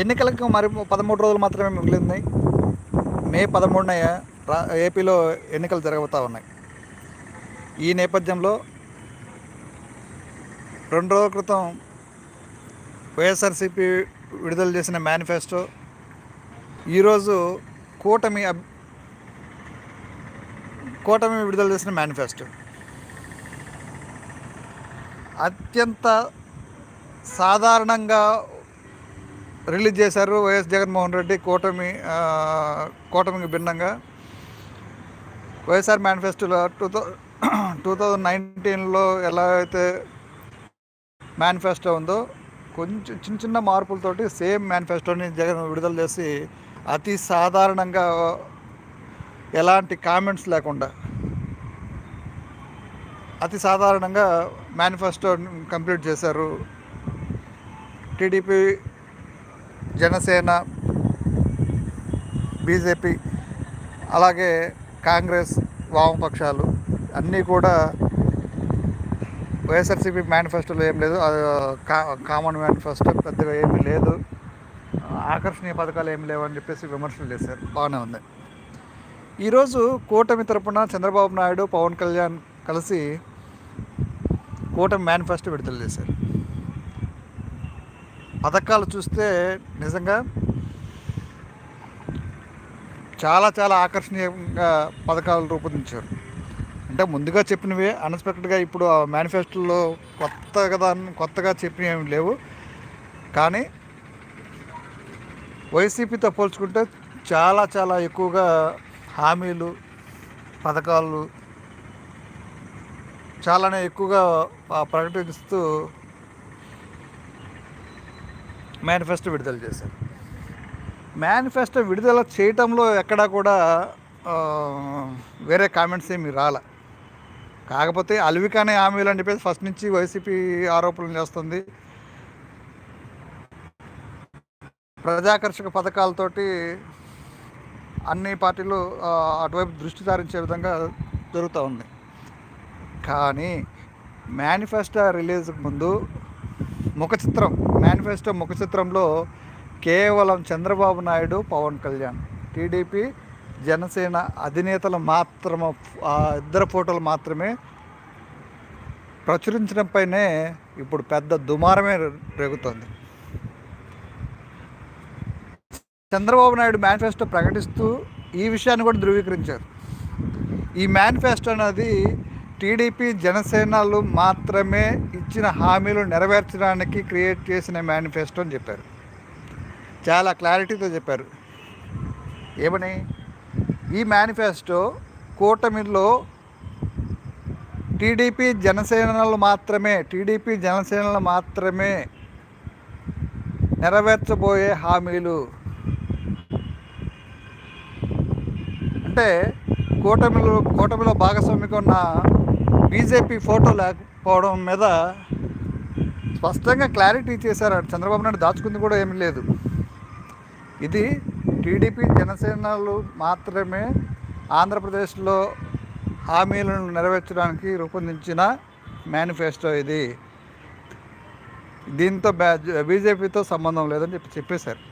ఎన్నికలకు మరి పదమూడు రోజులు మాత్రమే మిగిలింది. మే పదమూడున ఏపీలో ఎన్నికలు జరగబోతూ ఉన్నాయి. ఈ నేపథ్యంలో రెండు రోజుల క్రితం వైఎస్ఆర్సీపీ విడుదల చేసిన మేనిఫెస్టో ఈరోజు కూటమి కూటమి విడుదల చేసిన మేనిఫెస్టో. అత్యంత సాధారణంగా రిలీజ్ చేశారు వైఎస్ జగన్మోహన్ రెడ్డి కూటమి కూటమికి భిన్నంగా. వైఎస్ఆర్ మేనిఫెస్టోలో టూ థౌ టూ థౌజండ్ నైన్టీన్లో ఎలా అయితే మేనిఫెస్టో ఉందో కొంచెం చిన్న చిన్న మార్పులతోటి సేమ్ మేనిఫెస్టోని జగన్ విడుదల చేసి అతి సాధారణంగా ఎలాంటి కామెంట్స్ లేకుండా అతి సాధారణంగా మేనిఫెస్టో కంప్లీట్ చేశారు. టీడీపీ జనసేన బీజేపీ అలాగే కాంగ్రెస్ వామపక్షాలు అన్నీ కూడా వైఎస్ఆర్సీపీ మేనిఫెస్టోలో ఏం లేదు. కా కామన్ మేనిఫెస్టో పెద్దగా ఏమీ లేదు. ఆకర్షణీయ పథకాలు ఏమి లేవని చెప్పేసి విమర్శలు చేశారు. బాగానే ఉంది. ఈరోజు కూటమి తరపున చంద్రబాబు నాయుడు పవన్ కళ్యాణ్ కలిసి కూటమి మేనిఫెస్టో విడుదల చేశారు. పథకాలు చూస్తే నిజంగా చాలా చాలా ఆకర్షణీయంగా పథకాలు రూపొందించారు. అంటే ముందుగా చెప్పినవే అన్ఎక్స్పెక్టెడ్గా ఇప్పుడు ఆ మేనిఫెస్టోలో కొత్తగా కొత్తగా చెప్పినవి ఏమి లేవు. కానీ వైసీపీతో పోల్చుకుంటే చాలా చాలా ఎక్కువగా హామీలు పథకాలు చాలానే ఎక్కువగా ప్రకటిస్తూ మేనిఫెస్టో విడుదల చేశారు. మేనిఫెస్టో విడుదల చేయటంలో ఎక్కడా కూడా వేరే కామెంట్స్ ఏమి రాల. కాకపోతే అలవికానే హామీలు అని చెప్పేసి ఫస్ట్ నుంచి వైసీపీ ఆరోపణలు చేస్తుంది. ప్రజాకర్షక పథకాలతోటి అన్ని పార్టీలు అటువైపు దృష్టి సారించే విధంగా జరుగుతూ ఉంది. కానీ మేనిఫెస్టో రిలీజ్కి ముందు ముఖ చిత్రం మేనిఫెస్టో ముఖ చిత్రంలో కేవలం చంద్రబాబు నాయుడు పవన్ కళ్యాణ్. టీడీపీ జనసేన అధినేతలు మాత్రం ఆ ఇద్దరు ఫోటోలు మాత్రమే ప్రచురించడంపైనే ఇప్పుడు పెద్ద దుమారమే రేగుతోంది. చంద్రబాబు నాయుడు మేనిఫెస్టో ప్రకటిస్తూ ఈ విషయాన్ని కూడా ధృవీకరించారు. ఈ మేనిఫెస్టో అనేది టీడీపీ జనసేనలు మాత్రమే ఇచ్చిన హామీలు నెరవేర్చడానికి క్రియేట్ చేసిన మేనిఫెస్టో అని చెప్పారు. చాలా క్లారిటీతో చెప్పారు. ఏమని? ఈ మేనిఫెస్టో కూటమిలో టీడీపీ జనసేనలు మాత్రమే టీడీపీ జనసేనలు మాత్రమే నెరవేర్చబోయే హామీలు. అంటే కూటమిలో కూటమిలో భాగస్వామికి ఉన్న బీజేపీ ఫోటో లేకపోవడం మీద స్పష్టంగా క్లారిటీ చేశారు. చంద్రబాబు నాయుడు దాచుకుంది కూడా ఏమీ లేదు. ఇది టీడీపీ జనసేనలు మాత్రమే ఆంధ్రప్రదేశ్లో హామీలను నెరవేర్చడానికి రూపొందించిన మేనిఫెస్టో ఇది. దీంతో బీజేపీతో సంబంధం లేదని చెప్పి చెప్పేశారు.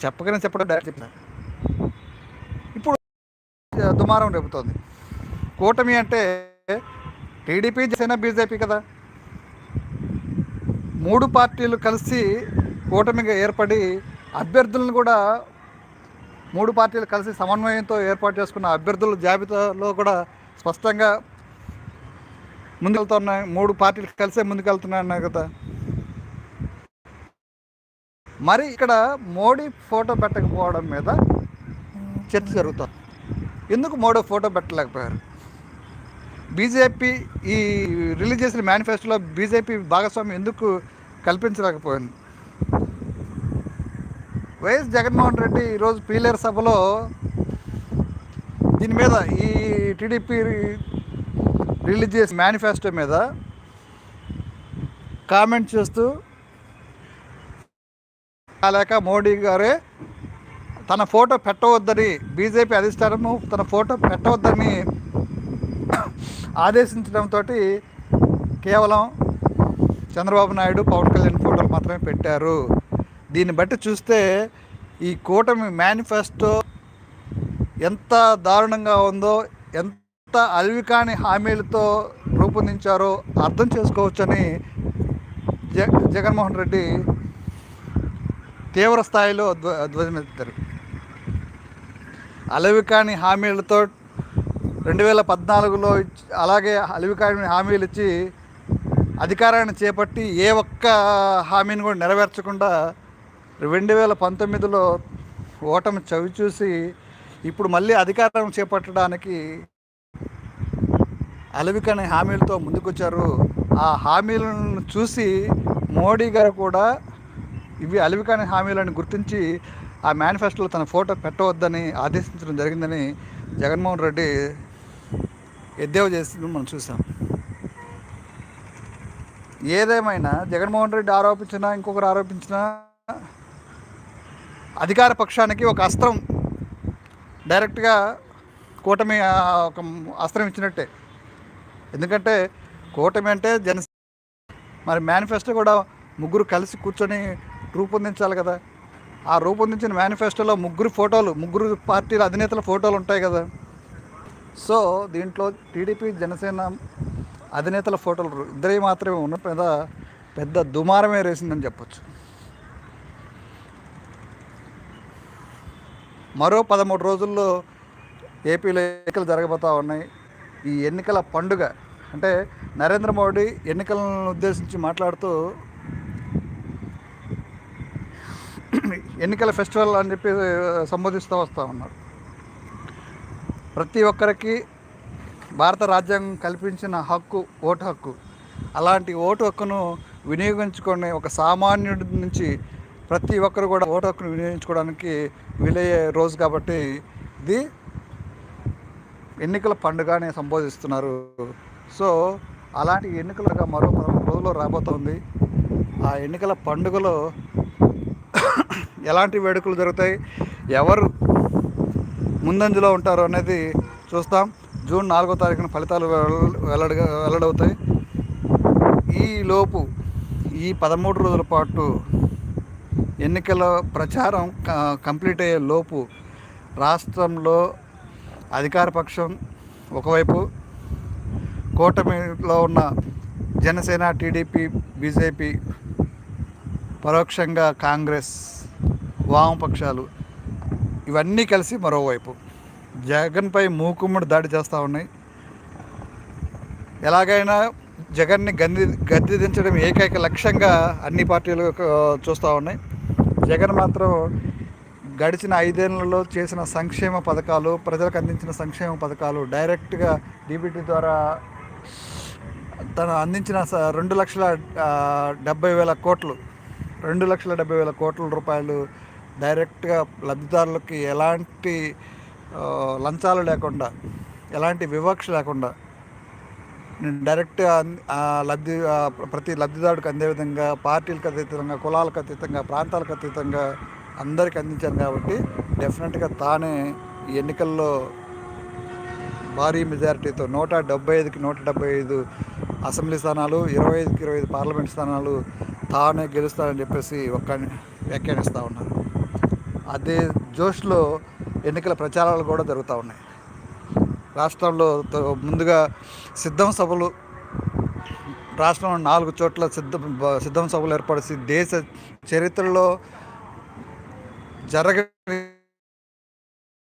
చెప్పగానే చెప్పడం డైరెక్ట్ చెప్పారు దుమారం రేపుతోంది. కూటమి అంటే టీడీపీ జనసేన బీజేపీ కదా. మూడు పార్టీలు కలిసి కూటమిగా ఏర్పడి అభ్యర్థులను కూడా మూడు పార్టీలు కలిసి సమన్వయంతో ఏర్పాటు చేసుకున్న అభ్యర్థుల జాబితాలో కూడా స్పష్టంగా ముందుకెళ్తున్నాయి. మూడు పార్టీలు కలిసే ముందుకెళ్తున్నాయి కదా. మరి ఇక్కడ మోడీ ఫోటో పెట్టకపోవడం మీద చర్చ జరుగుతుంది. ఎందుకు మోడో ఫోటో పెట్టలేకపోయారు? బీజేపీ ఈ రిలీజ్ చేసిన మేనిఫెస్టోలో బీజేపీ భాగస్వామ్యం ఎందుకు కల్పించలేకపోయింది? వైఎస్ జగన్మోహన్ రెడ్డి ఈరోజు పీలేరు సభలో దీని మీద ఈ టీడీపీ రిలీజ్ చేసిన మేనిఫెస్టో మీద కామెంట్ చేస్తూ కాలేక మోడీ గారే తన ఫోటో పెట్టవద్దని బీజేపీ అధిష్టానము తన ఫోటో పెట్టవద్దని ఆదేశించడంతో కేవలం చంద్రబాబు నాయుడు పవన్ కళ్యాణ్ ఫోటోలు మాత్రమే పెట్టారు. దీన్ని బట్టి చూస్తే ఈ కూటమి మేనిఫెస్టో ఎంత దారుణంగా ఉందో ఎంత అల్వికాని హామీలతో రూపొందించారో అర్థం చేసుకోవచ్చని జ జగన్మోహన్ రెడ్డి తీవ్ర స్థాయిలో ధ్వ ధ్వజమెత్తారు. అలవికాని హామీలతో రెండు వేల పద్నాలుగులో అలాగే అలాగే అలవికాని హామీలు ఇచ్చి అధికారాన్ని చేపట్టి ఏ ఒక్క హామీని కూడా నెరవేర్చకుండా రెండు వేల పంతొమ్మిదిలో ఓటమి చవి చూసి ఇప్పుడు మళ్ళీ అధికారం చేపట్టడానికి అలవికని హామీలతో ముందుకొచ్చారు. ఆ హామీలను చూసి మోడీ గారు కూడా ఇవి అలవికాని హామీలను గుర్తించి ఆ మేనిఫెస్టోలో తన ఫోటో పెట్టవద్దని ఆదేశించడం జరిగిందని జగన్మోహన్ రెడ్డి ఎద్దేవా చేస్తుందని మనం చూసాం. ఏదేమైనా జగన్మోహన్ రెడ్డి ఆరోపించినా ఇంకొకరు ఆరోపించినా అధికార పక్షానికి ఒక అస్త్రం డైరెక్ట్గా కూటమి ఒక అస్త్రం ఇచ్చినట్టే. ఎందుకంటే కూటమి అంటే జన మరి మేనిఫెస్టో కూడా ముగ్గురు కలిసి కూర్చొని రూపొందించాలి కదా. ఆ రూపొందించిన మేనిఫెస్టోలో ముగ్గురు ఫోటోలు ముగ్గురు పార్టీల అధినేతల ఫోటోలు ఉంటాయి కదా. సో దీంట్లో టీడీపీ జనసేన అధినేతల ఫోటోలు ఇద్దరే మాత్రమే ఉన్న పెద్ద పెద్ద దుమారమే రేసిందని చెప్పొచ్చు. మరో పదమూడు రోజుల్లో ఏపీలో ఎన్నికలు జరగబోతూ ఉన్నాయి. ఈ ఎన్నికల పండుగ అంటే నరేంద్ర మోడీ ఎన్నికలను ఉద్దేశించి మాట్లాడుతూ ఎన్నికల ఫెస్టివల్ అని చెప్పి సంబోధిస్తూ వస్తూ ఉన్నారు. ప్రతి ఒక్కరికి భారత రాజ్యాంగం కల్పించిన హక్కు ఓటు హక్కు. అలాంటి ఓటు హక్కును వినియోగించుకునే ఒక సామాన్యుడి నుంచి ప్రతి ఒక్కరు కూడా ఓటు హక్కును వినియోగించుకోవడానికి వీలయ్యే రోజు కాబట్టి ఇది ఎన్నికల పండుగనే సంబోధిస్తున్నారు. సో అలాంటి ఎన్నికలుగా మరో పదమూడు రోజుల్లో రాబోతోంది. ఆ ఎన్నికల పండుగలో ఎలాంటి వేడుకలు జరుగుతాయి ఎవరు ముందంజలో ఉంటారు అనేది చూస్తాం. జూన్ నాలుగో తారీఖున ఫలితాలు వెల్ల- వెల్లడవుతాయి. ఈ లోపు ఈ పదమూడు రోజుల పాటు ఎన్నికల ప్రచారం క- కంప్లీట్ అయ్యే లోపు రాష్ట్రంలో అధికార పక్షం ఒకవైపు కూటమిలో ఉన్న జనసేన టీడీపీ బీజేపీ పరోక్షంగా కాంగ్రెస్ వామపక్షాలు ఇవన్నీ కలిసి మరోవైపు. జగన్పై మూకుమ్మడి దాడి చేస్తూ ఉన్నాయి. ఎలాగైనా జగన్ని గంది గద్దెదించడం ఏకైక లక్ష్యంగా అన్ని పార్టీలు చూస్తూ ఉన్నాయి. జగన్ మాత్రం గడిచిన ఐదేళ్ళలో చేసిన సంక్షేమ పథకాలు ప్రజలకు అందించిన సంక్షేమ పథకాలు డైరెక్ట్గా డీబీటీ ద్వారా తను అందించిన స- రెండు లక్షల డెబ్బై వేల కోట్లు రెండు లక్షల డెబ్బై వేల కోట్ల రూపాయలు డైరెక్ట్గా లబ్ధిదారులకి ఎలాంటి లంచాలు లేకుండా ఎలాంటి వివక్ష లేకుండా నేను డైరెక్ట్గా లబ్ధి ప్రతి లబ్ధిదారుడికి అందే విధంగా పార్టీలకు అతీతంగా కులాలకు అతీతంగా ప్రాంతాలకు అతీతంగా అందరికి అందించాను కాబట్టి డెఫినెట్గా తానే ఈ ఎన్నికల్లో భారీ మెజారిటీతో నూట డెబ్బై ఐదుకి నూట డెబ్బై ఐదు అసెంబ్లీ స్థానాలు ఇరవై ఐదుకి ఇరవై ఐదు పార్లమెంట్ స్థానాలు తానే గెలుస్తానని చెప్పేసి ఒక్క వ్యాఖ్యానిస్తూ ఉన్నారు అదే జోష్లో ఎన్నికల ప్రచారాలు కూడా జరుగుతూ ఉన్నాయి. రాష్ట్రంలో ముందుగా సిద్ధం సభలు రాష్ట్రంలో నాలుగు చోట్ల సిద్ధం సిద్ధం సభలు ఏర్పడిసి దేశ చరిత్రలో జరగ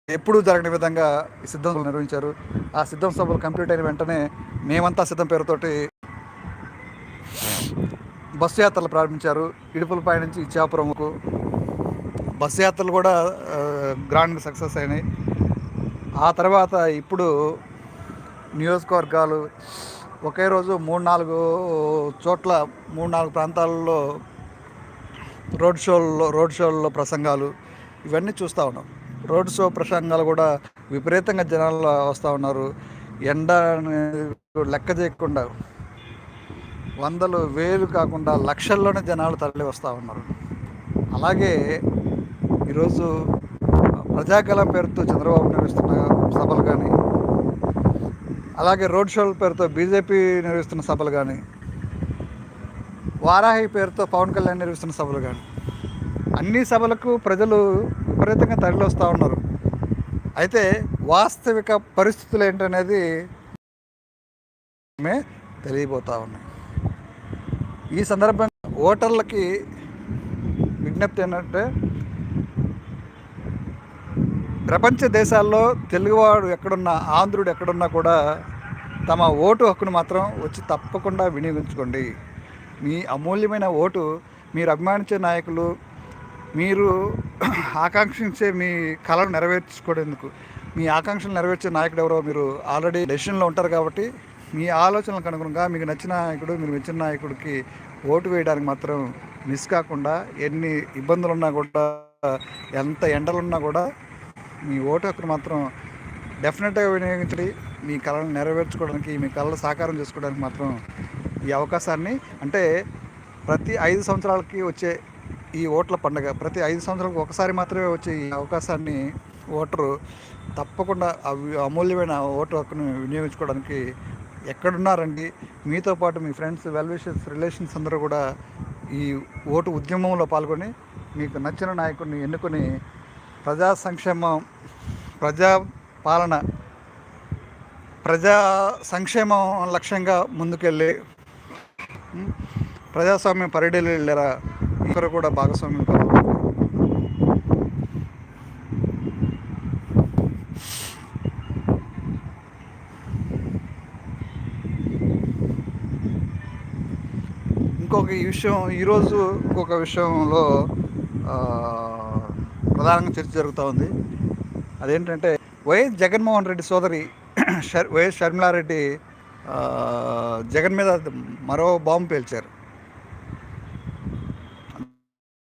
ఎప్పుడూ జరగని విధంగా సిద్ధం సభలు నిర్వహించారు. ఆ సిద్ధం సభలు కంప్లీట్ అయిన వెంటనే మేమంతా సిద్ధం పేరుతోటి బస్సు యాత్రలు ప్రారంభించారు. ఇడుపులపై నుంచి ఇచ్చాపురంకు బస్సు యాత్రలు కూడా గ్రాండ్ సక్సెస్ అయినాయి. ఆ తర్వాత ఇప్పుడు నియోజకవర్గాలు ఒకే రోజు మూడు నాలుగు చోట్ల మూడు నాలుగు ప్రాంతాలలో రోడ్ షోల్లో రోడ్ షోల్లో ప్రసంగాలు ఇవన్నీ చూస్తూ ఉన్నాం. రోడ్ షో ప్రసంగాలు కూడా విపరీతంగా జనాలు వస్తూ ఉన్నారు. ఎండ అనేది లెక్క చేయకుండా వందలు వేలు కాకుండా లక్షల్లోనే జనాలు తరలి వస్తూ ఉన్నారు. అలాగే ఈరోజు ప్రజాకళం పేరుతో చంద్రబాబు నిర్వహిస్తున్న సభలు కానీ అలాగే రోడ్ షోల పేరుతో బీజేపీ నిర్వహిస్తున్న సభలు కానీ వారాహి పేరుతో పవన్ కళ్యాణ్ నిర్వహిస్తున్న సభలు కానీ అన్ని సభలకు ప్రజలు విపరీతంగా తరలి వస్తూ ఉన్నారు. అయితే వాస్తవిక పరిస్థితులు ఏంటనేది మే తెలియబోతూ ఉన్నాయి. ఈ సందర్భంగా ఓటర్లకి విజ్ఞప్తి ఏంటంటే ప్రపంచ దేశాల్లో తెలుగువాడు ఎక్కడున్నా ఆంధ్రుడు ఎక్కడున్నా కూడా తమ ఓటు హక్కును మాత్రం వచ్చి తప్పకుండా వినియోగించుకోండి. మీ అమూల్యమైన ఓటు మీరు అభిమానించే నాయకులు మీరు ఆకాంక్షించే మీ కళను నెరవేర్చుకోవడానికి మీ ఆకాంక్షలు నెరవేర్చే నాయకుడు ఎవరో మీరు ఆల్రెడీ డెసిషన్లో ఉంటారు కాబట్టి మీ ఆలోచనలకు అనుగుణంగా మీకు నచ్చిన నాయకుడు మీరు మెచ్చిన నాయకుడికి ఓటు వేయడానికి మాత్రం మిస్ కాకుండా ఎన్ని ఇబ్బందులు ఉన్నా కూడా ఎంత ఎండలున్నా కూడా మీ ఓటు హక్కును మాత్రం డెఫినెట్గా వినియోగించండి. మీ కళను నెరవేర్చుకోవడానికి మీ కళలు సాకారం చేసుకోవడానికి మాత్రం ఈ అవకాశాన్ని అంటే ప్రతి ఐదు సంవత్సరాలకి వచ్చే ఈ ఓట్ల పండుగ ప్రతి ఐదు సంవత్సరాలకు ఒకసారి మాత్రమే వచ్చే ఈ అవకాశాన్ని ఓటరు తప్పకుండా అవి అమూల్యమైన ఓటు హక్కును వినియోగించుకోవడానికి ఎక్కడున్నారండి? మీతో పాటు మీ ఫ్రెండ్స్ వెల్విషెస్ రిలేషన్స్ అందరూ కూడా ఈ ఓటు ఉద్యమంలో పాల్గొని మీకు నచ్చిన నాయకుడిని ఎన్నుకొని ప్రజా సంక్షేమం ప్రజా పాలన ప్రజా సంక్షేమం లక్ష్యంగా ముందుకెళ్ళి ప్రజాస్వామ్యం పరిడీలు వెళ్ళారా ఇక్కడ కూడా భాగస్వామ్యం కావాలి ఇంకొక ఈ విషయం ఈరోజు ఇంకొక విషయంలో ప్రధానంగా చర్చ జరుగుతూ ఉంది. అదేంటంటే వైఎస్ జగన్మోహన్ రెడ్డి సోదరి షర్ వైఎస్ షర్మిలారెడ్డి జగన్ మీద మరో బాంబు పేల్చారు.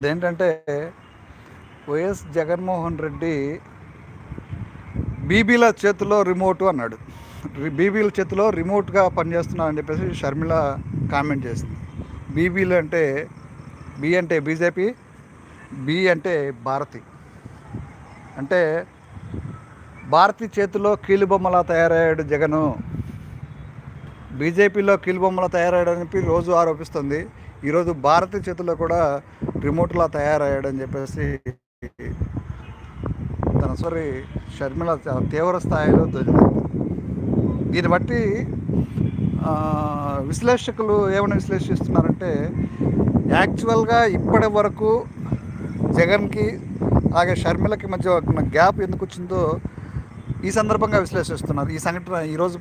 అదేంటంటే వైఎస్ జగన్మోహన్ రెడ్డి బీబీల చేతిలో రిమోట్ అన్నాడు. బీబీల చేతిలో రిమోట్గా పనిచేస్తున్నాడని చెప్పేసి షర్మిల కామెంట్ చేసింది. బీబీలు అంటే బి అంటే బీజేపీ బి అంటే భారతి. అంటే భారతి చేతిలో కీలుబొమ్మలా తయారయ్యాడు జగను. బీజేపీలో కీలుబొమ్మలా తయారయ్యాడని చెప్పి రోజు ఆరోపిస్తుంది. ఈరోజు భారతి చేతిలో కూడా రిమోట్లా తయారయ్యాడని చెప్పేసి తన సారీ షర్మిల తీవ్ర స్థాయిలో ధ్వజమెత్తింది దీన్ని బట్టి విశ్లేషకులు ఏమైనా విశ్లేషిస్తున్నారంటే యాక్చువల్గా ఇప్పటి వరకు జగన్కి అలాగే షర్మిలకి మధ్య ఒక గ్యాప్ ఎందుకు వచ్చిందో ఈ సందర్భంగా విశ్లేషిస్తున్నారు. ఈ సంఘటన ఈరోజు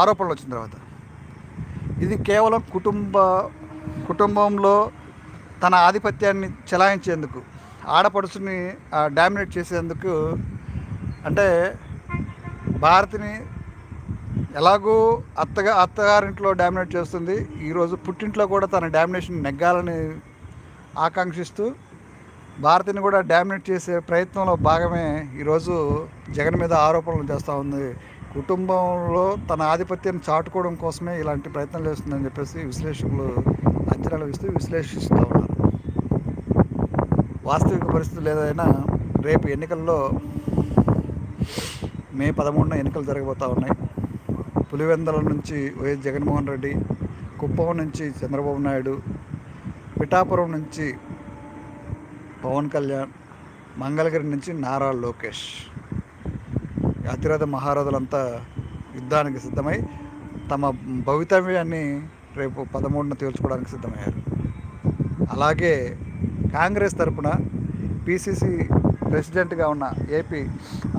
ఆరోపణలు వచ్చిన తర్వాత. ఇది కేవలం కుటుంబ కుటుంబంలో తన ఆధిపత్యాన్ని చెలాయించేందుకు ఆడపడుచుని డామినేట్ చేసేందుకు అంటే భారతిని ఎలాగూ అత్తగా అత్తగారింట్లో డామినేట్ చేస్తుంది. ఈరోజు పుట్టింట్లో కూడా తన డామినేషన్ నెగ్గాలని ఆకాంక్షిస్తూ భారతిని కూడా డామినేట్ చేసే ప్రయత్నంలో భాగమే ఈరోజు జగన్ మీద ఆరోపణలు చేస్తూ ఉంది. కుటుంబంలో తన ఆధిపత్యాన్ని చాటుకోవడం కోసమే ఇలాంటి ప్రయత్నాలు చేస్తుందని చెప్పేసి విశ్లేషకులు అంచనాలు ఇస్తూ విశ్లేషిస్తూ ఉన్నారు. వాస్తవిక పరిస్థితులు ఏదైనా రేపు ఎన్నికల్లో మే పదమూడున ఎన్నికలు జరగబోతూ ఉన్నాయి. పులివెందల నుంచి వైఎస్ జగన్మోహన్ రెడ్డి కుప్పం నుంచి చంద్రబాబు నాయుడు పిఠాపురం నుంచి పవన్ కళ్యాణ్ మంగళగిరి నుంచి నారా లోకేష్. అతిరథ మహారథులంతా యుద్ధానికి సిద్ధమై తమ భవితవ్యాన్ని రేపు పదమూడున తేల్చుకోవడానికి సిద్ధమయ్యారు. అలాగే కాంగ్రెస్ తరపున పిసిసి ప్రెసిడెంట్గా ఉన్న ఏపీ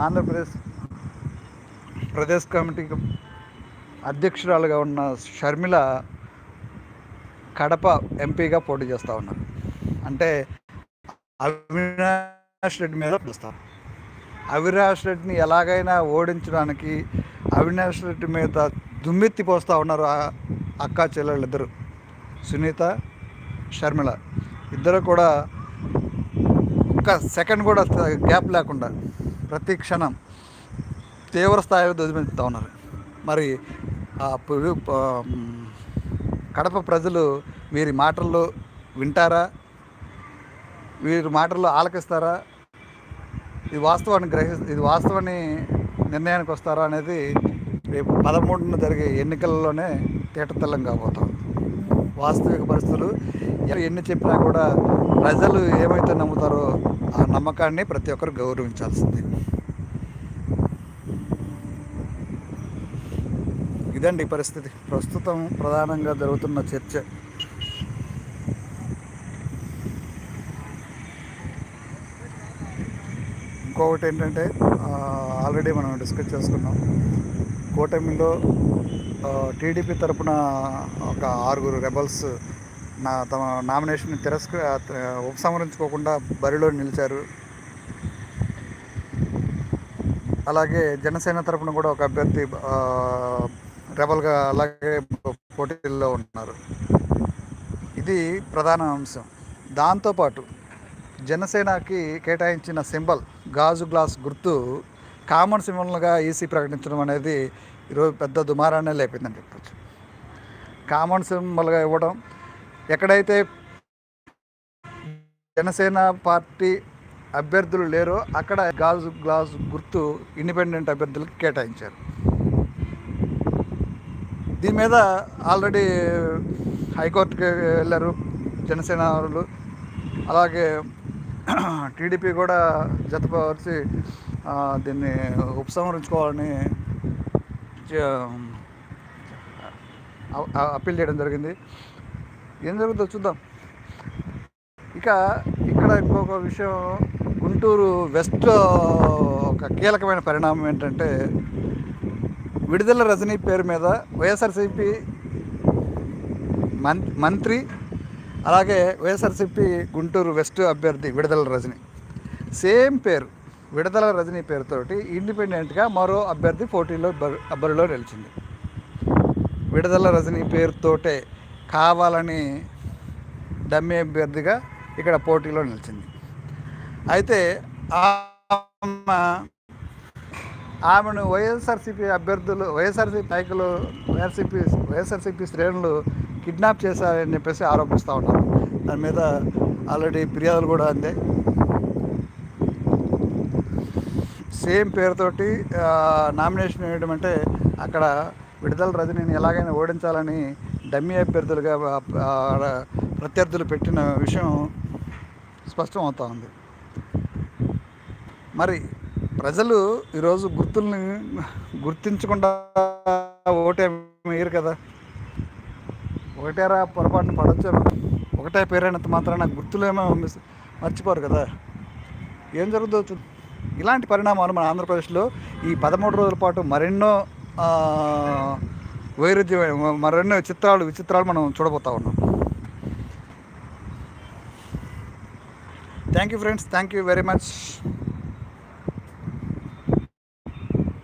ఆంధ్రప్రదేశ్ ప్రదేశ్ కమిటీకి అధ్యక్షురాలుగా ఉన్న షర్మిల కడప ఎంపీగా పోటీ చేస్తూ ఉన్నారు. అంటే అవినాష్ రెడ్డి మీద పిలుస్తారు. అవినాష్ రెడ్డిని ఎలాగైనా ఓడించడానికి అవినాష్ రెడ్డి మీద దుమ్మెత్తి పోస్తూ ఉన్నారు ఆ అక్క చెల్లెళ్ళు ఇద్దరు సునీత షర్మిల ఇద్దరు కూడా ఒక్క సెకండ్ కూడా గ్యాప్ లేకుండా ప్రతి క్షణం తీవ్ర స్థాయిలో ఉన్నారు. మరి కడప ప్రజలు వీరి మాటల్లో వింటారా? వీరి మాటల్లో ఆలకిస్తారా? ఇది వాస్తవాన్ని గ్రహి ఇది వాస్తవాన్ని నిర్ణయానికి వస్తారా అనేది రేపు పదమూడున జరిగే ఎన్నికల్లోనే తేటతెల్లం కాబోతాం వాస్తవిక పరిస్థితులు ఎన్ని చెప్పినా కూడా ప్రజలు ఏమైతే నమ్ముతారో ఆ నమ్మకాన్ని ప్రతి ఒక్కరు గౌరవించాల్సింది. ఇదండి పరిస్థితి. ప్రస్తుతం ప్రధానంగా జరుగుతున్న చర్చ. ఇంకొకటి ఏంటంటే ఆల్రెడీ మనం డిస్కస్ చేసుకున్నాం. కూటమిలో టీడీపీ తరపున ఒక ఆరుగురు రెబల్స్ నా తమ నామినేషన్ తిరస్క ఉపసంహరించుకోకుండా బరిలో నిలిచారు. అలాగే జనసేన తరపున కూడా ఒక అభ్యర్థి రెబల్గా అలాగే పోటీల్లో ఉన్నారు. ఇది ప్రధాన అంశం. దాంతోపాటు జనసేనకి కేటాయించిన సింబల్ గాజు గ్లాస్ గుర్తు కామన్ సింబల్గా ఈసీ ప్రకటించడం అనేది ఈరోజు పెద్ద దుమారాన్ని లేపిందని చెప్పచ్చు. కామన్ సింబల్గా ఇవ్వడం ఎక్కడైతే జనసేన పార్టీ అభ్యర్థులు లేరో అక్కడ గాజు గ్లాస్ గుర్తు ఇండిపెండెంట్ అభ్యర్థులకు కేటాయించారు. దీని మీద ఆల్రెడీ హైకోర్టుకి వెళ్ళారు జనసేన వాళ్ళు. అలాగే టీడీపీ కూడా జతపరిచి దీన్ని ఉపసంహరించుకోవాలని అప్పీల్ చేయడం జరిగింది. ఏం జరుగుతుందో చూద్దాం. ఇక ఇక్కడ ఇంకొక విషయం గుంటూరు వెస్ట్ ఒక కీలకమైన పరిణామం ఏంటంటే విడుదల రజనీ పేరు మీద వైఎస్ఆర్సీపీ మం మంత్రి అలాగే వైఎస్ఆర్సీపీ గుంటూరు వెస్ట్ అభ్యర్థి విడుదల రజని. సేమ్ పేరు విడుదల రజనీ పేరుతోటి ఇండిపెండెంట్గా మరో అభ్యర్థి పోటీలో బరిలో నిలిచింది. విడుదల రజనీ పేరుతోటే కావాలని డమ్మి అభ్యర్థిగా ఇక్కడ పోటీలో నిలిచింది. అయితే ఆమెను వైఎస్ఆర్సీపీ అభ్యర్థులు వైఎస్ఆర్సీపీ నాయకులు వైఎస్ఆర్సీపీ వైఎస్ఆర్సీపీ శ్రేణులు కిడ్నాప్ చేశారని చెప్పేసి ఆరోపిస్తూ ఉన్నారు. దాని మీద ఆల్రెడీ ఫిర్యాదులు కూడా అందే. సేమ్ పేరుతోటి నామినేషన్ వేయడం అంటే అక్కడ విడుదల రజనీని ఎలాగైనా ఓడించాలని డమ్మీ అభ్యర్థులుగా ప్రత్యర్థులు పెట్టిన విషయం స్పష్టం అవుతా ఉంది. మరి ప్రజలు ఈరోజు గుర్తుల్ని గుర్తించకుండా ఓటేమి వేయరు కదా? ఒకటేరా పొరపాటున పడొచ్చాను. ఒకటే పేరైనంత మాత్రాన గుర్తులేమో మిస్ మర్చిపోరు కదా. ఏం జరుగుతుందో ఇలాంటి పరిణామాలు మన ఆంధ్రప్రదేశ్లో ఈ పదమూడు రోజుల పాటు మరెన్నో వైరుధ్యమైన వైరుధ్య మరెన్నో చిత్రాలు విచిత్రాలు మనం చూడబోతా ఉన్నాం. Thank you friends thank you very much